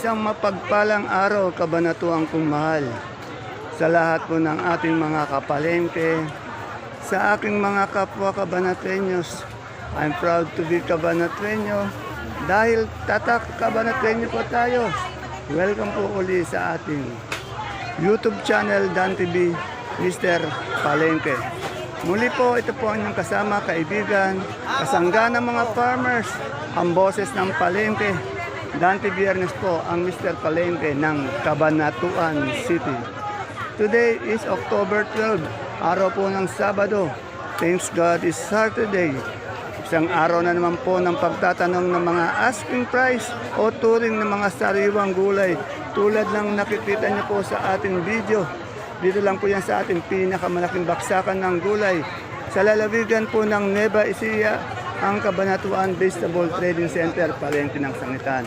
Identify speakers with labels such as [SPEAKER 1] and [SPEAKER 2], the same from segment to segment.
[SPEAKER 1] Isang mapagpalang araw, kabanatuang kong mahal. Sa lahat po ng ating mga kapalengke, sa aking mga kapwa kabanatenyos, I'm proud to be kabanatrenyo dahil tatak kabanatrenyo po tayo. Welcome po uli sa ating YouTube channel Dan TV, Mr. Palengke. Muli po, ito po ang inyong kasama, kaibigan, kasangga ng mga farmers, ang boses ng Palengke. Dante Biernes po ang Mr. Palengke ng Cabanatuan City. Today is October 12, araw po ng Sabado. Thanks God is Saturday. Isang araw na naman po ng pagtatanong ng mga asking price o turing ng mga sariwang gulay tulad ng nakikita niyo po sa ating video. Dito lang po yan sa ating pinakamalaking baksakan ng gulay. Sa lalawigan po ng Neva Ecija, ang Kabanatuan Vegetable Trading Center, Palengke ng Sangitan.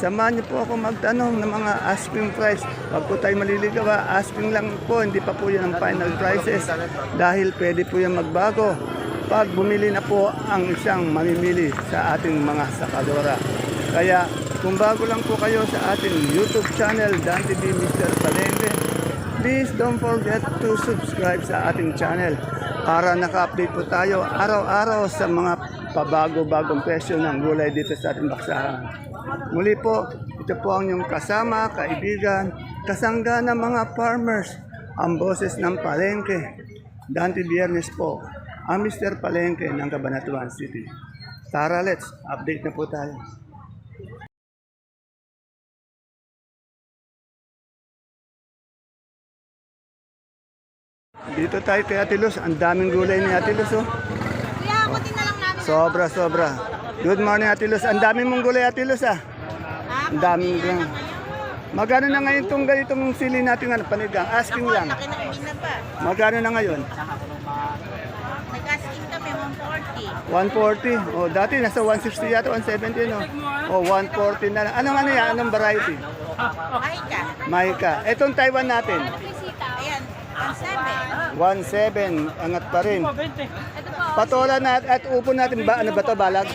[SPEAKER 1] Samahan niyo po ako magtanong ng mga asking price. Huwag po tayo maliligawa, asking lang po, hindi pa po yan ang final prices dahil pwede po yan magbago pag bumili na po ang isang mamimili sa ating mga sakadora. Kaya kung bago lang po kayo sa ating YouTube channel, Dan TV Mr. Palengke, please don't forget to subscribe sa ating channel para naka-update po tayo araw-araw sa mga pabago-bagong presyo ng gulay dito sa ating baksahan. Muli po, ito po ang inyong kasama, kaibigan, kasangga ng mga farmers, ang boses ng palengke. Dante Biernes po, ang Mr. Palengke ng Cabanatuan City. Tara, let's update na po tayo. Dito tayo kay Ate Luz. Ang daming gulay ni Ate Luz, oh.
[SPEAKER 2] Kuya, abutin na lang namin.
[SPEAKER 1] Sobra, sobra. Good morning, Ate Luz. Ang daming mong gulay, Ate Luz, ah.
[SPEAKER 2] Ah,
[SPEAKER 1] Ang daming lang
[SPEAKER 2] ngayon.
[SPEAKER 1] Magkano na ngayon itong ganitong sili natin, ano, panigang? Asking lang.
[SPEAKER 2] laki na pa.
[SPEAKER 1] Magkano na ngayon?
[SPEAKER 2] Nag-asking kami, 140.
[SPEAKER 1] 140. Oh, dati nasa 160 yata, 170, no? Oh, 140 na lang. Anong ano yan? Anong variety?
[SPEAKER 2] Ay ka.
[SPEAKER 1] Mahika. Etong Taiwan natin.
[SPEAKER 2] Ayan, 17.
[SPEAKER 1] 1.7. Angat pa rin. Patola na at upo natin ba ano ba to balag?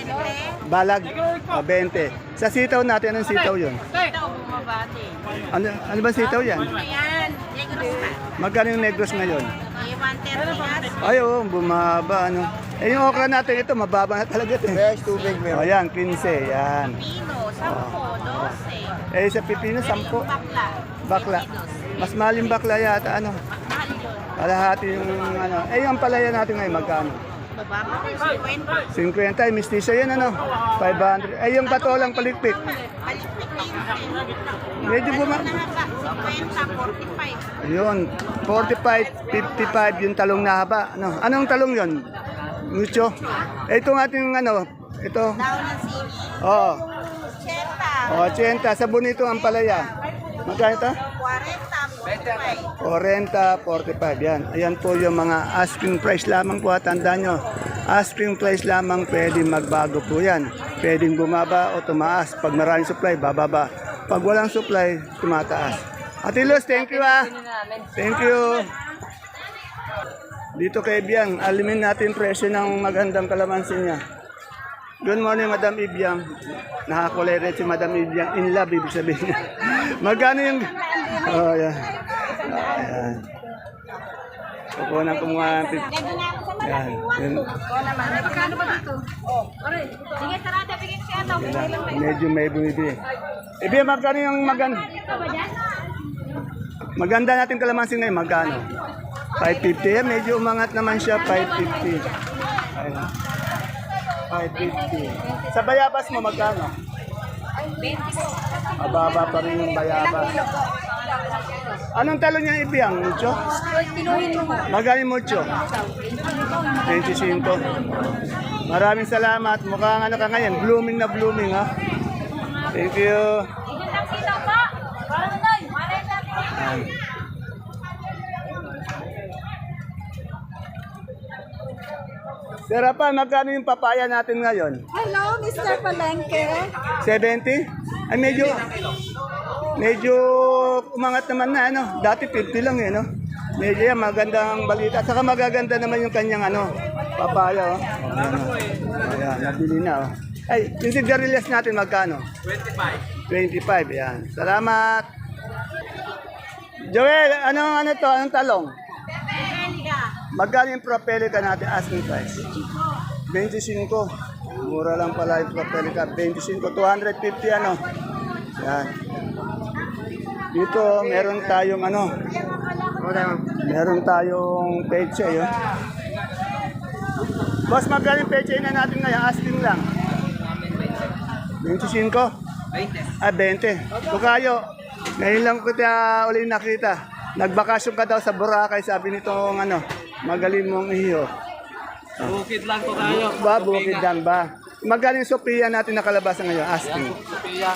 [SPEAKER 1] Balag. Oh, 20. Sa sitaw natin anong sitaw 'yon?
[SPEAKER 2] Ito, bumabati.
[SPEAKER 1] Ano ano ba sitaw 'yan?
[SPEAKER 2] Ayan, negros pa.
[SPEAKER 1] Magkano yung negros ngayon?
[SPEAKER 2] Eh, 130 as.
[SPEAKER 1] Ay, oo, bumaba ano. Eh yung okra natin ito mababa na talaga ito. Fresh tubig meron. Oh, yan, 15. Yan.
[SPEAKER 2] Pino, 10, 12.
[SPEAKER 1] Eh sa pipino 10.
[SPEAKER 2] Bakla.
[SPEAKER 1] Bakla. Mas mahal yung bakla yata ano. Kalahati yung ano. Eh yung palaya natin ngayon magkano?
[SPEAKER 2] Bababa ko, 50.
[SPEAKER 1] 50 ay mestizo yan ano. 500. Eh yung patolang palikpik.
[SPEAKER 2] Palikpik 15.
[SPEAKER 1] Medyo buma...
[SPEAKER 2] Nahaba, 50, 45.
[SPEAKER 1] Yun, 45, 55 yung talong na haba. Ano? Anong talong yon? Mucho. Eh, itong ating ano, ito. Oo.
[SPEAKER 2] 80.
[SPEAKER 1] Oh, 80. Sa bonito ang palaya. Magkano ito?
[SPEAKER 2] 40, 45.
[SPEAKER 1] 40, 45. Yan. Ayan po yung mga asking price lamang po. Tandaan nyo, asking price lamang pwede magbago po yan. Pwedeng bumaba o tumaas. Pag maraming supply, bababa. Pag walang supply, tumataas. Ate Luz, thank you ah. Thank you. Dito kay Biang, alimin natin presyo ng magandang kalamansi niya. Good morning, Madam Ibiang. Nakakulay rin si Madam Ibiang. In love, ibig sabihin. Magkano yung... Oh, yan. Ayan. Kukunan ko mga... pip- Yan. Yan.
[SPEAKER 2] Sige, sarada, bigyan siya. Ano,
[SPEAKER 1] Medyo may bumibili. Ibiang, magkano yung maganda? Maganda natin kalamansi ngayon, magkano? 550 yan, medyo umangat naman siya, 550. Ayun. 550. Sa bayabas mo, magkano? Mababa pa rin yung bayabas. Anong talo niya ibiyang? Mucho? Yung mucho? 25. Maraming salamat. Mukhang ano ka ngayon, blooming na blooming ha. Thank you. Ayan. Sir Apa, magkano yung papaya natin ngayon?
[SPEAKER 3] Hello, Mr. Palengke.
[SPEAKER 1] 70? Ay medyo medyo umangat naman na ano. Dati 50 lang eh no. Medyo yan magandang balita. Saka magaganda naman yung kanyang ano, papaya oh. Ayan, oh. Ayan, nabili na oh. Ay, yung sigarilyas natin magkano? 25. 25, yan. Salamat. Joel, anong ano to? Anong talong? Magkano yung propelica natin asking price? 25. Mura lang pala yung propelica. 25, 250 ano. Yan. Dito, meron tayong ano. Meron tayong peche yun. Boss, magkano yung peche na natin ngayon? Asking lang. 25? 20. Ah, 20. Tukayo, ngayon lang kita uli nakita. Nagbakasyon ka daw sa Boracay, sabi nitong ano, magaling mong iyo.
[SPEAKER 4] Bukid lang po tayo.
[SPEAKER 1] Ba, bukid lang ba? Magaling Sophia natin nakalabasan ngayon, asking.
[SPEAKER 4] Sophia,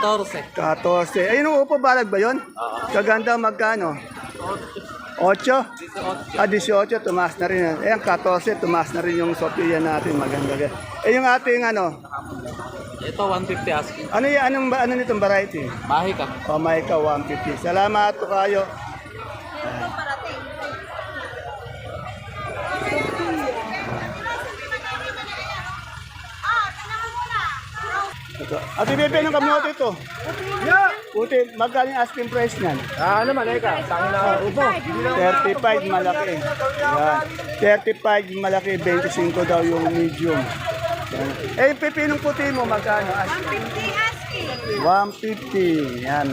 [SPEAKER 4] 14.
[SPEAKER 1] 14. Ayun ang upo balag ba yun? Kaganda magkano? 8? Ah, 18, tumaas na rin. Eh, ang 14, tumaas na rin yung Sophia natin. Maganda. Eh, yung ating ano,
[SPEAKER 4] Ito, 150 asking.
[SPEAKER 1] ano yung, anong, ba- ano nitong variety?
[SPEAKER 4] Mahi ka.
[SPEAKER 1] O, may ka, 150. Salamat to kayo. Ito. Ate Bebe, anong kamote ito? Puti, magkano yung asking price niyan?
[SPEAKER 4] Ah, ano man, Eka? Tangin na upo.
[SPEAKER 1] 35 malaki. Yan. 35 malaki, 25 daw yung medium. Yan. Eh, yung pipinong puti mo, magkano? Asking?
[SPEAKER 2] 50 asking.
[SPEAKER 1] 150. Yan.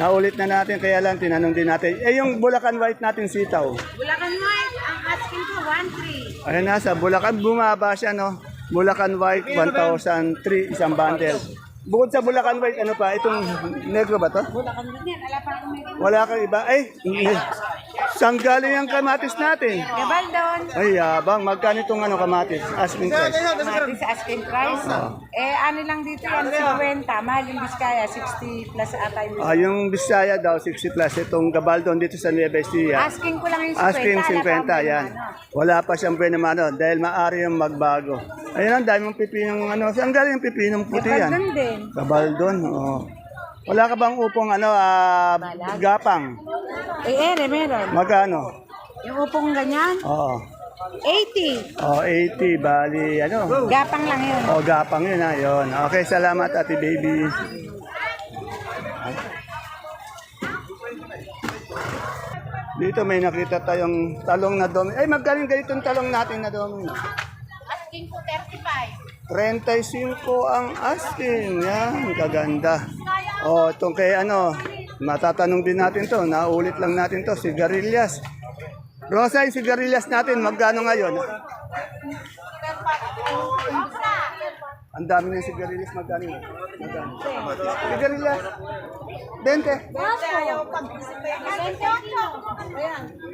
[SPEAKER 1] Naulit na natin, kaya lang tinanong din natin. Eh, yung Bulacan White natin sitaw.
[SPEAKER 2] Bulacan White, ang asking ko 1.3.
[SPEAKER 1] Ayun na, sa Bulacan, bumaba siya, no? Bulacan White, 1,003, isang bundle. Bukod sa Bulacan White, ano pa? Itong negro ba to?
[SPEAKER 2] Bulacan may
[SPEAKER 1] Wala kang iba. Ay, saan galing ang kamatis natin?
[SPEAKER 2] Gabaldon.
[SPEAKER 1] Ay, yabang. Magkano itong ano, kamatis? Asking price.
[SPEAKER 2] Mati sa asking price. Eh, ano lang dito yan, 50. Mahal yung Biskaya, 60 plus ata yung
[SPEAKER 1] Ah, yung Bisaya daw, 60 plus. Itong Gabaldon dito sa Nueva Ecija.
[SPEAKER 2] Asking ko lang yung 50.
[SPEAKER 1] Asking
[SPEAKER 2] ala pa
[SPEAKER 1] 50,
[SPEAKER 2] ang may
[SPEAKER 1] yan.
[SPEAKER 2] ano.
[SPEAKER 1] Wala pa siyang naman, ano, dahil maaari yung magbago. Ayun ang dami mong pipinong, ano, saan galing yung pipinong puti yan?
[SPEAKER 2] Gabaldon din.
[SPEAKER 1] Kabaldon, oo. Wala ka bang upong, ano, ah, gapang?
[SPEAKER 2] Eh, ere, meron.
[SPEAKER 1] Magkano?
[SPEAKER 2] Yung upong ganyan,
[SPEAKER 1] Oo.
[SPEAKER 2] 80.
[SPEAKER 1] Oh, 80, bali, ano?
[SPEAKER 2] Gapang lang yun.
[SPEAKER 1] O, gapang yun, ha, yun. Okay, salamat, ate baby. Dito may nakita tayong talong na domi. Ay, magkaling ganitong talong natin na domi.
[SPEAKER 2] Asking ko 35.
[SPEAKER 1] 35 ang asking. Yan, kaganda. O, itong kay ano, matatanong din natin to. Naulit lang natin to, sigarilyas. Rosa, yung sigarilyas natin, magkano ngayon? Ang dami ng sigarilyas, magkano yun? Magkano? Sigarilyas? 20.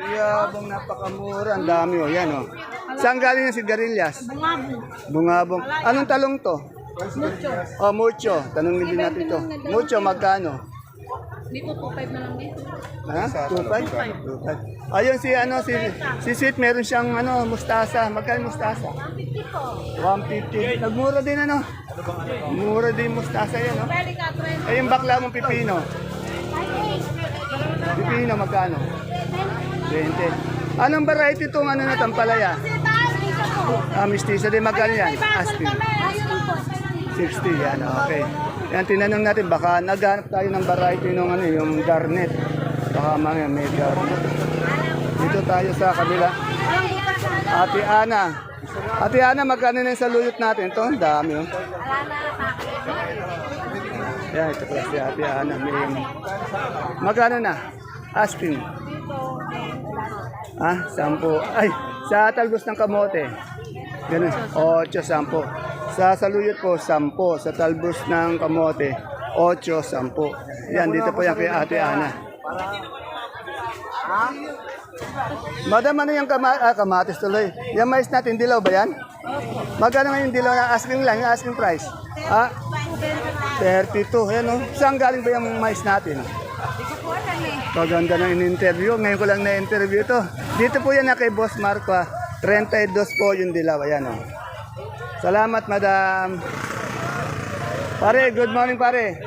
[SPEAKER 1] Yabang napakamura, ang dami o, yan o. Saan galing yung sigarilyas? Bungabong. Bungabong. Anong talong to? Mucho. Oh, mucho. Tanong din natin to. Mucho, magkano?
[SPEAKER 2] Dito, 2.5 na lang dito.
[SPEAKER 1] Ha? 2.5? 2.5. Ayun si ano si si Sweet meron siyang ano mustasa. Magkano mustasa? 150. Nagmura din ano? Mura din mustasa yan, no? Ay, yung bakla mong pipino. Pipino, magkano? 20. Anong variety itong ano na tampalaya? Ah, mistisa din. Magkano yan? Asking. 60 yan, okay. Yan, tinanong natin, baka naghanap tayo ng variety ng ano, yung garnet. Baka mga may garnet. Dito tayo sa kabila. Ate Ana. Ate Ana, magkano na yung saluyot natin? Ito, ang dami. Oh. Yan, ito pala si Ate Ana. May... Magkano na? Asking. Ah, sampo. Ay, sa talbos ng kamote. Ganun. Ocho, sampo. Sa saluyot po, sampo. Sa talbos ng kamote, ocho, sampo. Yan, dito po yan kay Ate Ana. Madam, ano yung kama ah, kamatis tuloy? Yung mais natin, dilaw ba yan? Magkano ngayon dilaw asking lang, yung asking price? Ah, 32. Yan o. Saan galing ba yung mais natin? Paganda ng in-interview. Ngayon ko lang na-interview to. Dito po yan na kay Boss Marco. ah. 32 po yung dilaw. Ayan o. Salamat, madam. Pare, good morning, pare.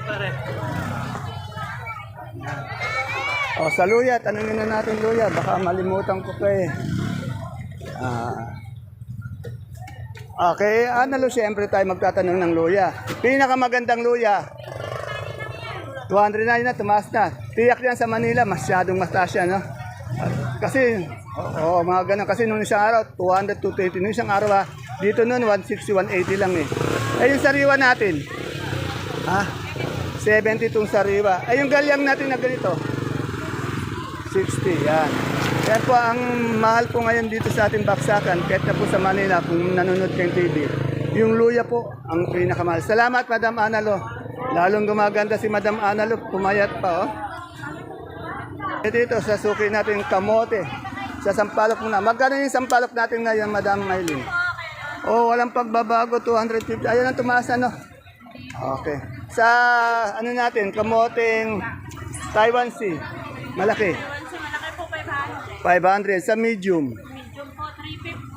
[SPEAKER 1] O, sa luya, tanungin na natin luya. Baka malimutan ko pa eh. Ah. Okay, Analo, siyempre tayo magtatanong ng luya. Pinakamagandang luya. 209 na, tumaas na. Tiyak yan sa Manila, masyadong mataas yan, no? Kasi, oo, mga ganun. Kasi nung isang araw, 200 to 280. Nung isang araw, ah, dito noon, 160, 180 lang eh. Eh, yung sariwa natin, ah, 70 itong sariwa. Eh, yung galyang natin na ganito, 60, yan. Yan po ang mahal po ngayon dito sa ating baksakan, kahit na po sa Manila, kung nanonood kayong TV. Yung luya po, ang pinakamahal. Salamat, Madam Analo. Lalong gumaganda si Madam Analo, pumayat pa, oh. Eh dito, sa suki natin kamote. Sa sampalok muna. Magkano yung sampalok natin ngayon, Madam Maylin? Oh, walang pagbabago, 250. Ayun ang tumaas, ano? Okay. Sa, ano natin, kamoteng Taiwan Sea. Malaki. 500 sa medium. Medium po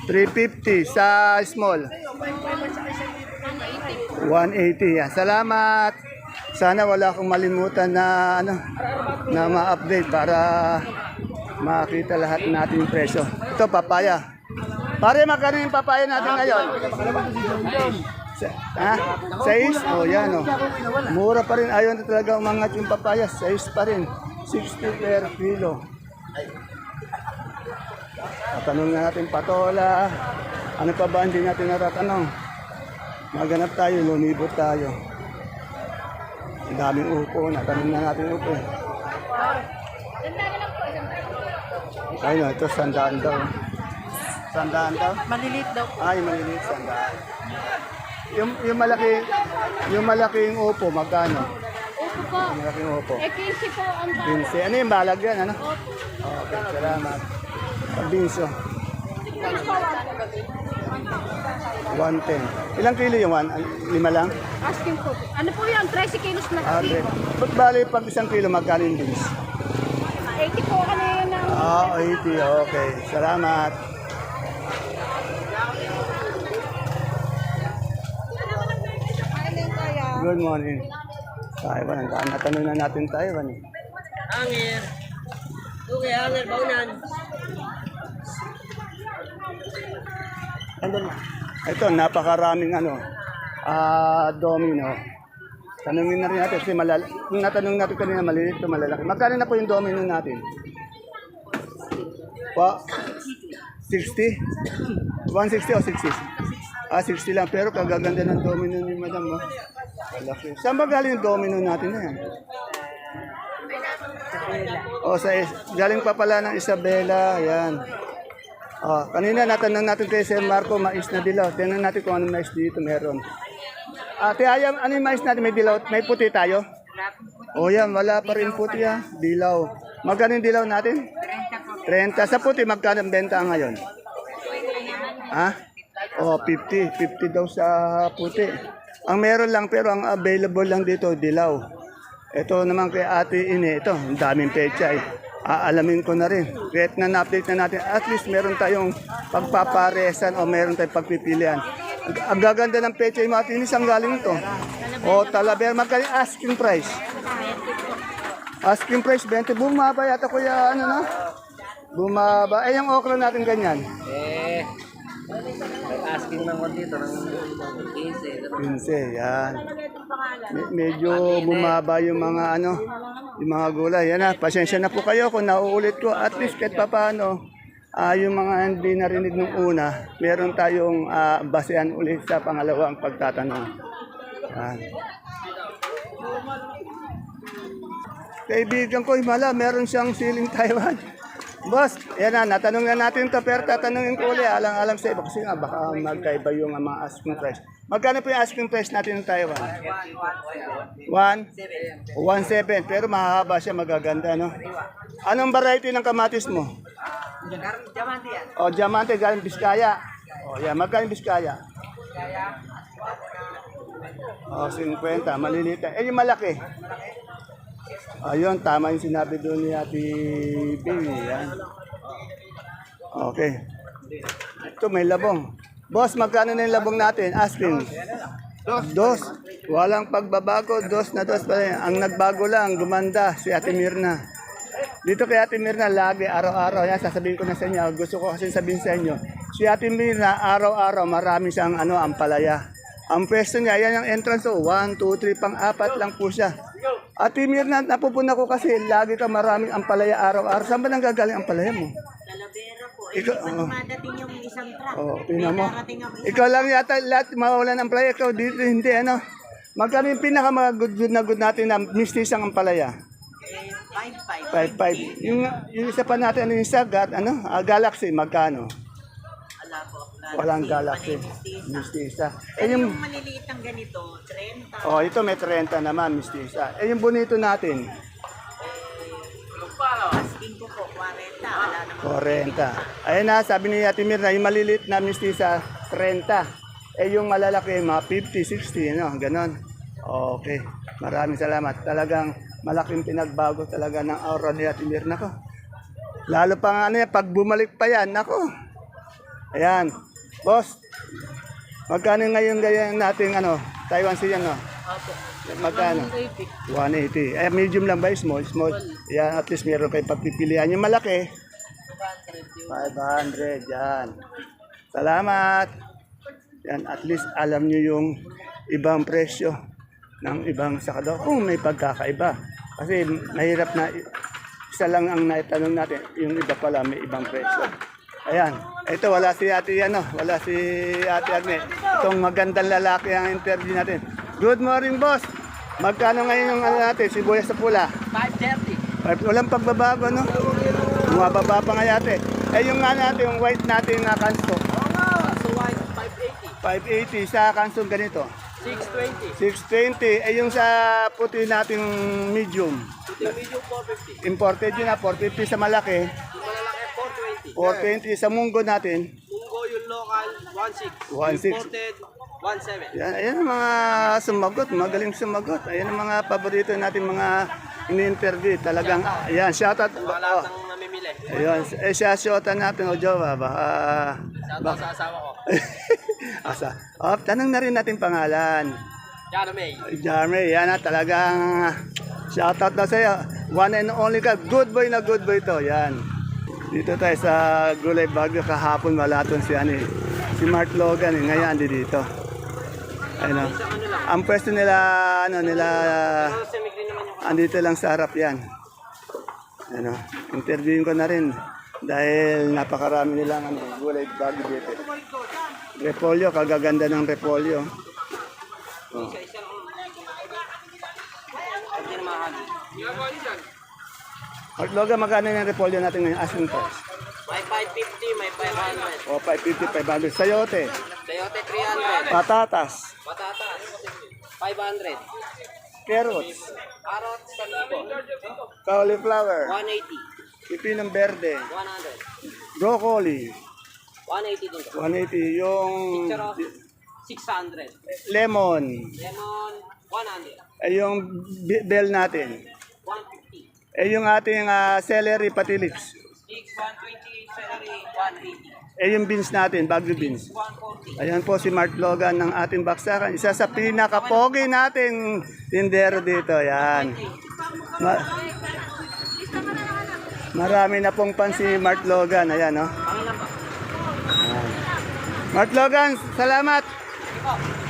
[SPEAKER 1] 350. 350 sa small. 180. Yan. Salamat. Sana wala akong malimutan na ano na ma-update para makita lahat natin yung presyo. Ito papaya. Pare, magkano yung papaya natin ngayon? Sa, ha? Sais? O oh, yan o. Mura pa rin. Ayaw na talaga umangat yung papaya. Sais pa rin. 60 per kilo. Tatanong na natin patola. Ano pa ba hindi natin natatanong? Maganap tayo, lumibot tayo. Ang daming upo. Natanong na natin upo. Ayun, ito sandaan daw. Sandaan daw?
[SPEAKER 2] Maliliit daw.
[SPEAKER 1] Ay, maliliit sandaan. Yung, yung malaki, yung malaking upo, magkano?
[SPEAKER 3] Opo po.
[SPEAKER 1] Yung malaking upo.
[SPEAKER 3] Eh, 15 po ang tao.
[SPEAKER 1] 15. Ano yung balag yan, ano? Okay, salamat. Pambinso. 110. Ilang kilo yung one? Lima lang?
[SPEAKER 3] Asking po. Ano po yan? 13 kilos na
[SPEAKER 1] Okay. Ba't bali pag isang kilo magkano yung beans?
[SPEAKER 3] 80 po kami yun ng...
[SPEAKER 1] Ah, 80. Okay. Salamat. Good morning. Taiwan. Ang daan natanong na natin Taiwan. Eh.
[SPEAKER 5] Angin. Okay, angin, baunan.
[SPEAKER 1] Ito, napakaraming ano, ah, domino. Tanungin na rin natin kasi malala kung natanong natin kanina maliliit to malalaki. Magkano na po yung domino natin? Pa 60? 160 o 60? Ah, 60 lang. Pero kagaganda ng domino ni madam. Oh. Malaki. Saan ba galing yung domino natin na yan? O, sa is- galing pa pala ng Isabela. Yan. Oh, kanina natanong natin kay Sir Marco, mais na dilaw. Tingnan natin kung anong mais dito meron. Ate Ayam, ano yung mais natin? May dilaw, may puti tayo? O yan, wala pa rin puti ah. Dilaw. Magkano yung dilaw natin? 30. Sa puti, magkano ang benta ngayon? Ha? Oh, 50. 50 daw sa puti. Ang meron lang, pero ang available lang dito, dilaw. Ito naman kay Ate Ine, ito, ang daming pecha eh. Aalamin ko na rin. Kahit na na-update na natin, at least meron tayong pagpaparesan o meron tayong pagpipilian. Ang, gaganda ng pecha yung mga tinis, ang galing ito. O talaber, yung asking price? Asking price, 20. Bumaba yata kuya, ano na? Bumaba. Eh, yung okra natin ganyan.
[SPEAKER 5] Eh, asking ng dito ng 15.
[SPEAKER 1] Pinse, yan. Me- medyo bumaba yung mga ano, yung mga gulay. Yan na, pasensya na po kayo kung nauulit ko. At least kahit pa paano, ah, yung mga hindi narinig nung una, meron tayong ah, basehan ulit sa pangalawang pagtatanong. Yan. Kaibigan ko, Himala, meron siyang siling Taiwan. Boss, yan na, natanong na natin to pero tatanungin ko ulit, alang-alang sa iba kasi nga baka magkaiba yung mga asking price. Magkano po yung asking price natin ng Taiwan? 1? 1.7, pero mahaba siya, magaganda, no? Anong variety ng kamatis mo?
[SPEAKER 5] Diamante yan.
[SPEAKER 1] O, diamante, galing Biskaya. O, yan, magkano yung Biskaya? O, 50, maliliit. Eh, yung malaki? Ayun, tama yung sinabi doon ni Ate Baby. Yan. Okay. Ito, may labong. Boss, magkano na yung labong natin? Asking. Dos. Dos. Walang pagbabago. Dos na dos pa rin. Ang nagbago lang, gumanda, si Ate Mirna. Dito kay Ate Mirna, lagi, araw-araw, yan, sasabihin ko na sa inyo, gusto ko kasi sabihin sa inyo, si Ate Mirna, araw-araw, marami siyang ano, ampalaya. Ang pwesto niya, yan ang entrance, oh, 1, 2, 3, pang-apat lang po siya. Ate Mirna, napupuna ko kasi lagi ka maraming ampalaya araw-araw. Saan ba nanggagaling ampalaya mo?
[SPEAKER 5] Talavera po. Eh,
[SPEAKER 1] Ikaw,
[SPEAKER 5] dumadating yung isang truck.
[SPEAKER 1] Oh, tingnan mo. Ikaw lang yata lahat mawawalan ng palaya. Ikaw dito hindi ano. Magkano yung pinaka mga good, good na good natin na mistisang ang palaya?
[SPEAKER 5] eh, 5-5.
[SPEAKER 1] 5-5. Yung, yung isa pa natin, ano yung sagat, ano? Ah, Galaxy, magkano? Walang Galaxy.
[SPEAKER 5] Mistisa.
[SPEAKER 1] Eh yung,
[SPEAKER 5] yung maliliit ng ganito, 30.
[SPEAKER 1] oh, ito may 30 naman, mistisa. Eh yung bonito natin,
[SPEAKER 5] Asking ko po, 40. Wala naman.
[SPEAKER 1] 40. Ayun na, sabi ni Ate Mirna, yung maliliit na mistisa, 30. Eh yung malalaki, mga 50, 60, ano, ganon. Okay. Maraming salamat. Talagang malaking pinagbago talaga ng aura ni Ate Mirna ko. Lalo pa nga ano yan, pag bumalik pa yan, nako. Ayan. Boss, magkano ngayon ganyan natin, ano, Taiwan siya, no? Magkano? 180. Eh, medium lang ba? Small? Small. Yan, at least meron kayo pagpipilian. Yung malaki, 500. Yan. Salamat. Yan, at least alam nyo yung ibang presyo ng ibang sakado kung may pagkakaiba. Kasi mahirap na isa lang ang naitanong natin, yung iba pala may ibang presyo. Ayan, ito wala si ate ano, wala si ate Agne. Itong magandang lalaki ang interview natin. Good morning, boss. Magkano ngayon yung ano natin, sibuyas sa pula?
[SPEAKER 5] 530.
[SPEAKER 1] Ay, walang pagbabago, no? Bumababa pa nga yate. Eh, yung nga natin, yung white natin na kanso,
[SPEAKER 5] So, white, 580.
[SPEAKER 1] 580 sa kansong ganito.
[SPEAKER 5] 620.
[SPEAKER 1] 620. Eh, yung sa puti nating medium.
[SPEAKER 5] Puting medium, 450.
[SPEAKER 1] Imported yun na, 450 sa malaki.
[SPEAKER 5] Yung malalaki, 420.
[SPEAKER 1] 420 sa munggo natin.
[SPEAKER 5] Munggo yung local,
[SPEAKER 1] 1.6.
[SPEAKER 5] 16. Imported, 17.
[SPEAKER 1] Yan, ayan ang mga sumagot, magaling sumagot. Ayan ang mga paborito natin mga ini-interview. Talagang, ayan, shoutout. Oh,
[SPEAKER 5] lahat ng namimili.
[SPEAKER 1] ayun, eh, siya shoutout natin, o Jowa, baka,
[SPEAKER 5] Shoutout sa asawa ko.
[SPEAKER 1] asa. Oh, tanong na rin natin pangalan.
[SPEAKER 5] Jana May.
[SPEAKER 1] Jeremy, yan na talagang shoutout na sa'yo. One and only ka. Good boy na good boy to. Yan. Dito tayo sa Gulay Bagyo kahapon malaton si ano eh, si Mark Logan eh. Ngayon di dito. Ayun oh. Ang pwesto nila ano nila andito lang sa harap yan. Ano, interviewin ko na rin dahil napakarami nilang ano, gulay bagyo dito. Repolyo, kagaganda ng repolyo. Oh.
[SPEAKER 5] Hindi na mahal.
[SPEAKER 1] Logan, magkano yung repolyo natin ngayon? Asking price.
[SPEAKER 5] May 550, may 500.
[SPEAKER 1] O, 550, 500. Sayote.
[SPEAKER 5] Sayote, 300.
[SPEAKER 1] Patatas.
[SPEAKER 5] Patatas, 500.
[SPEAKER 1] Carrots.
[SPEAKER 5] Carrots, 1,000.
[SPEAKER 1] Cauliflower.
[SPEAKER 5] 180.
[SPEAKER 1] Pipinong verde.
[SPEAKER 5] 100.
[SPEAKER 1] Broccoli.
[SPEAKER 5] 180 din.
[SPEAKER 1] 180. Yung
[SPEAKER 5] Picture of 600.
[SPEAKER 1] lemon.
[SPEAKER 5] Lemon, 100.
[SPEAKER 1] Eh, yung bell natin.
[SPEAKER 5] 150.
[SPEAKER 1] Eh, yung ating ah, celery pati lips.
[SPEAKER 5] Six, 120. Celery, 180.
[SPEAKER 1] Eh, yung beans natin, bagyo beans.
[SPEAKER 5] 140.
[SPEAKER 1] Ayan po si Mark Logan ng ating baksakan. Isa sa pinaka-pogi nating tindero dito. Yan. Ma- Marami na pong pan si Mark Logan. Ayan, no? Ayan. Mark Logan, salamat! Ayan.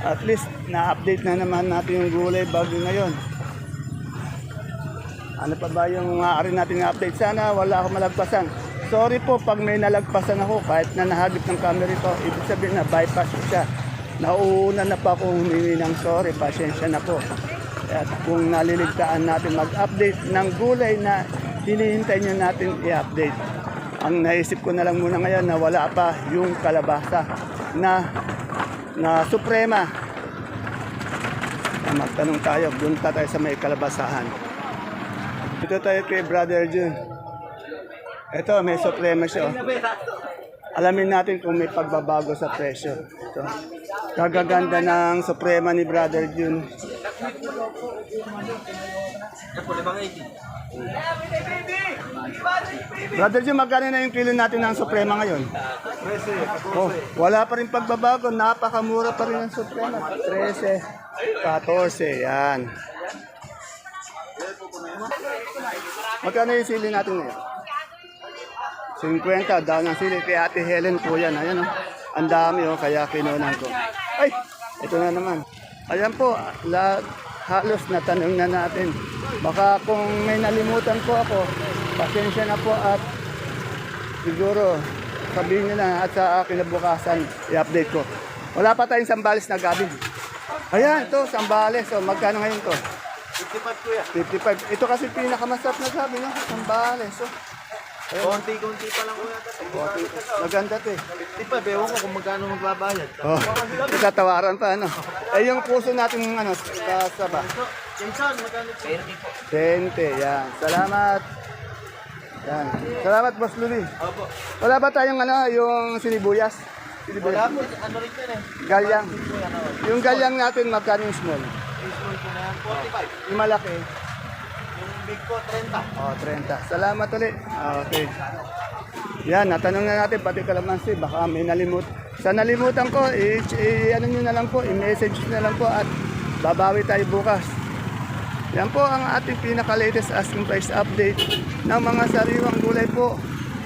[SPEAKER 1] At least, na-update na naman natin yung gulay bago ngayon. Ano pa ba yung maaari natin update? Sana wala akong malagpasan. Sorry po pag may nalagpasan ako kahit na nahagip ng camera ito. Ibig sabihin na bypass ko siya. Nauuna na pa akong humingi ng sorry. Pasensya na po. At kung naliligtaan natin mag-update ng gulay na hinihintay nyo natin i-update. Ang naisip ko na lang muna ngayon na wala pa yung kalabasa na na suprema. Ah, Magtanong tayo, punta tayo sa may kalabasahan. Ito tayo kay Brother Jun. Ito, may suprema siya. oh. Alamin natin kung may pagbabago sa presyo. Ito. Kagaganda ng suprema ni Brother Jun. Brother Jun, magkano na yung kilo natin ng suprema ngayon? Oh, wala pa rin pagbabago. Napakamura pa rin ang suprema. 13, 14, yan. Magkano yung sili natin ngayon? 50, down ang sili. Kay Ate Helen po yan. Ayan, oh. Ang dami, oh, kaya kinunan ko. Ay, Ito na naman. Ayan po, la, halos na tanong na natin. Baka kung may nalimutan po ako, pasensya na po at siguro sabihin nyo na at sa kinabukasan i-update ko. Wala pa tayong sambales na gabi. Ayan, ito, sambales. O, magkano ngayon to?
[SPEAKER 4] 55 kuya.
[SPEAKER 1] 55. Ito kasi pinakamasarap na sabi, no? Sambales. Oh.
[SPEAKER 4] Konti-konti pa lang kuya.
[SPEAKER 1] Okay. Maganda to eh.
[SPEAKER 4] 55, ewan ko kung magkano magbabayad.
[SPEAKER 1] Oh, itatawaran pa ano. Eh yung puso natin ng ano, kasaba.
[SPEAKER 4] Jason, magkano?
[SPEAKER 1] 20, yan. Salamat. Yan. Salamat, Boss Luli.
[SPEAKER 4] Opo.
[SPEAKER 1] Wala ba tayong ano, yung sinibuyas?
[SPEAKER 4] Wala
[SPEAKER 1] Sinibuyas.
[SPEAKER 4] po, ano rin yan eh.
[SPEAKER 1] Galyang.
[SPEAKER 4] Naman.
[SPEAKER 1] Yung galyang natin, magkano yung small?
[SPEAKER 4] Baseball ko na yan, 45.
[SPEAKER 1] Yung malaki.
[SPEAKER 4] Big ko, 30.
[SPEAKER 1] Oh, 30. Salamat ulit. Okay. Yan, natanong na natin pati kalamansi, baka may nalimut. Sa nalimutan ko, i, i- ano nyo na lang po, i-message na lang po at babawi tayo bukas. Yan po ang ating pinaka-latest asking price update ng mga sariwang gulay po.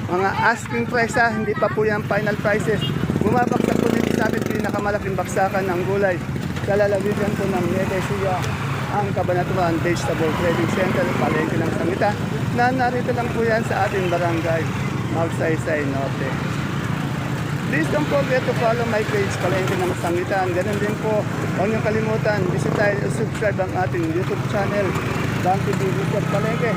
[SPEAKER 1] Mga asking price ha, hindi pa po yan final prices. Bumabaksak po dito sa ating pinakamalaking baksakan ng gulay sa lalawigan po ng Nueva Ecija, ang Cabanatuan Vegetable Trading Center, palengke ng Sangita, na narito lang po yan sa ating barangay, Magsaysay Norte. Please don't forget to follow my page, Palengke ng Sangitan. Ganun din po, huwag niyong kalimutan, bisitahin o subscribe ang ating YouTube channel, Dan TV Mr. Palengke.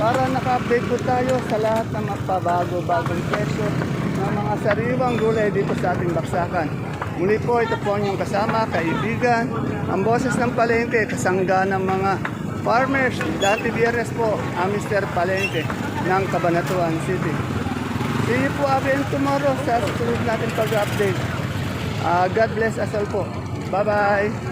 [SPEAKER 1] Para naka-update po tayo sa lahat ng magpabago-bagong presyo ng mga sariwang gulay dito sa ating baksakan. Muli po, ito po ang inyong kasama, kaibigan, ang boses ng Palengke, kasangga ng mga farmers. Dati biyernes po, ang Mr. Palengke ng Cabanatuan City. See you po again tomorrow sa susunod natin pag-update. Ah, God bless us all po. Bye-bye!